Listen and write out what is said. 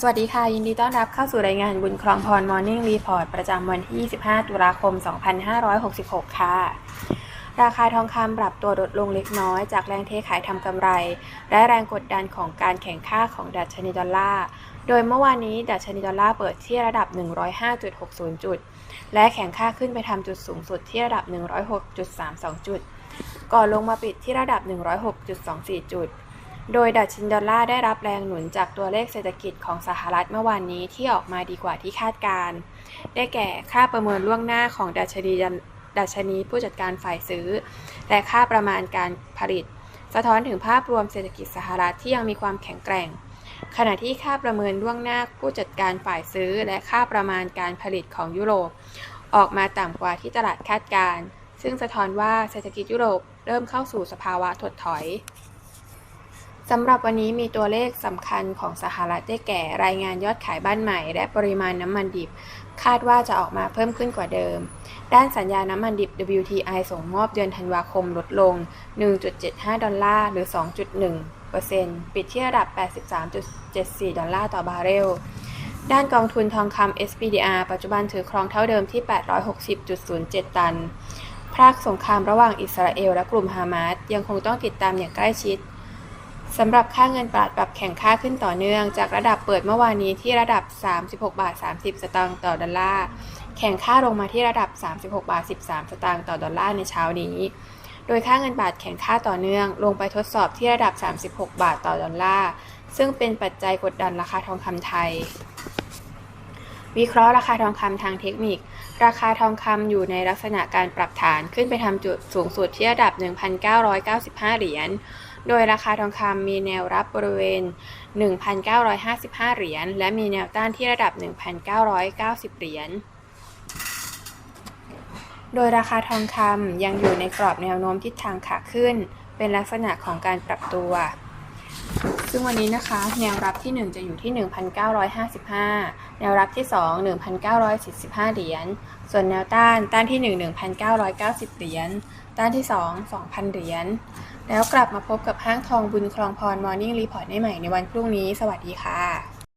สวัสดีค่ะ ยินดีต้อนรับเข้าสู่รายงานบุญครองพร Morning Report ประจำวันที่ 25 ตุลาคม 2566 ค่ะ ราคาทองคำปรับตัวลดลงเล็กน้อยจากแรงเทขายทำกำไร และแรงกดดันของการแข่งข้าของดัชนีดอลลาร์ โดยเมื่อวานนี้ดัชนีดอลลาร์เปิดที่ระดับ 105.60 จุด และแข่งข้าขึ้นไปทำจุดสูงสุดที่ระดับ 106.32 จุด ก่อนลงมาปิดที่ระดับ 106.24 จุด โดยดัชนีดอลลาร์ได้รับแรงหนุนจากตัวเลขเศรษฐกิจของสหรัฐเมื่อวานนี้ที่ออกมาดีกว่าที่คาดการณ์ได้แก่ค่าประเมินล่วงหน้าของดัชนีดัชนีผู้จัดการฝ่ายซื้อ และค่าประมาณการผลิต สะท้อนถึงภาพรวมเศรษฐกิจสหรัฐที่ยังมีความแข็งแกร่ง ขณะที่ค่าประเมินล่วงหน้าผู้จัดการฝ่ายซื้อ และค่าประมาณการผลิตของยุโรป ออกมาต่ำกว่าที่ตลาดคาดการณ์ซึ่งสะท้อนว่าเศรษฐกิจยุโรปเริ่มเข้าสู่สภาวะถดถอย สำหรับวันนี้มีตัวเลขสำคัญของสหรัฐได้แก่รายงานยอดขายบ้านใหม่ และปริมาณน้ำมันดิบ คาดว่าจะออกมาเพิ่มขึ้นกว่าเดิม ด้านสัญญาน้ำมันดิบ WTI ส่งมอบเดือนธันวาคมลดลง 1.75 ดอลลาร์หรือ 2.1%ปิดที่ระดับ 83.74 ดอลลาร์ต่อบาร์เรล ด้านกองทุนทองคำ SPDR ปัจจุบันถือครองเท่าเดิมที่ 860.07 ตัน ภาคสงครามระหว่างอิสราเอลและกลุ่มฮามาสยังคงต้องติดตามอย่างใกล้ชิด สำหรับค่าเงินบาทปรับแข่งค่าขึ้นต่อเนื่อง จากระดับเปิดเมื่อวานนี้ที่ระดับ 36 บาท 30 สตางค์ต่อดอลลาร์ แข่งค่าลงมาที่ระดับ 36 บาท 13 สตางค์ต่อดอลลาร์ในเช้านี้ โดยค่าเงินบาทแข่งค่าต่อเนื่อง ลงไปทดสอบที่ระดับ 36 บาทต่อดอลลาร์ ซึ่งเป็นปัจจัยกดดันราคาทองคำไทย วิเคราะห์ราคาทองคำทางเทคนิค ราคาทองคำอยู่ในลักษณะการปรับฐานขึ้นไปทำจุดสูงสุดที่ระดับ 1,995 เหรียญ โดยราคาทองคำมีแนวรับบริเวณ 1,955 เหรียญ และมีแนวต้านที่ระดับ 1,990 เหรียญโดยราคาทองคำยังอยู่ในกรอบแนวโน้มทิศทางขาขึ้น เป็นลักษณะของการปรับตัว ซึ่งวันนี้นะคะ แนวรับที่ 1 จะอยู่ที่ 1,955 แนวรับที่ 2 1,945 เหรียญ ส่วนแนวต้านต้านที่ 1 1,990 เหรียญ ต้านที่ 2 2,000 เหรียญ แล้วกลับมาพบกับห้างทองบุญคลองพร Morning Report ได้ใหม่ในวันพรุ่งนี้ สวัสดีค่ะ